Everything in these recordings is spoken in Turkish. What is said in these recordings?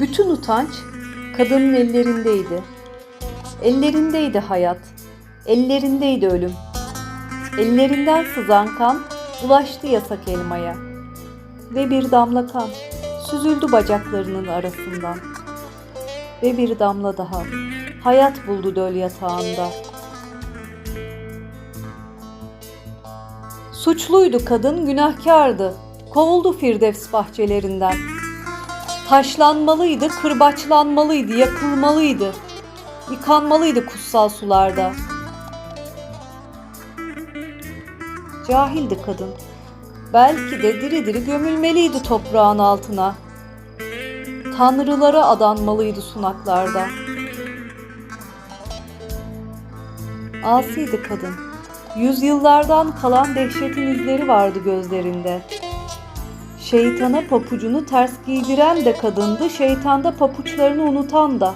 Bütün utanç kadının ellerindeydi. Ellerindeydi hayat. Ellerindeydi ölüm. Ellerinden sızan kan ulaştı yasak elmaya. Ve bir damla kan süzüldü bacaklarının arasından. Ve bir damla daha hayat buldu döl yatağında. Suçluydu kadın, günahkardı. Kovuldu Firdevs bahçelerinden. Taşlanmalıydı, kırbaçlanmalıydı, yakılmalıydı. Yıkanmalıydı kutsal sularda. Cahildi kadın. Belki de diri diri gömülmeliydi toprağın altına. Tanrılara adanmalıydı sunaklarda. Asiydi kadın. Yüzyıllardan kalan dehşetin izleri vardı gözlerinde. Şeytana papucunu ters giydiren de kadındı, şeytanda papuçlarını unutan da.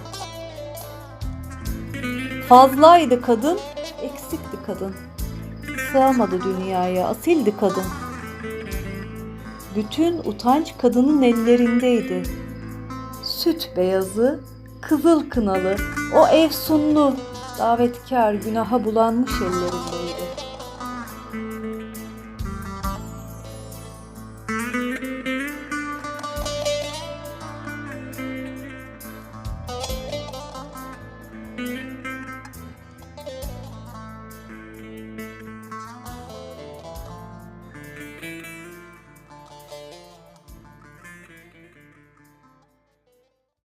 Fazlaydı kadın, eksikti kadın. Sığamadı dünyaya, asildi kadın. Bütün utanç kadının ellerindeydi. Süt beyazı, kızıl kınalı, o efsunlu, davetkar günaha bulanmış ellerinde.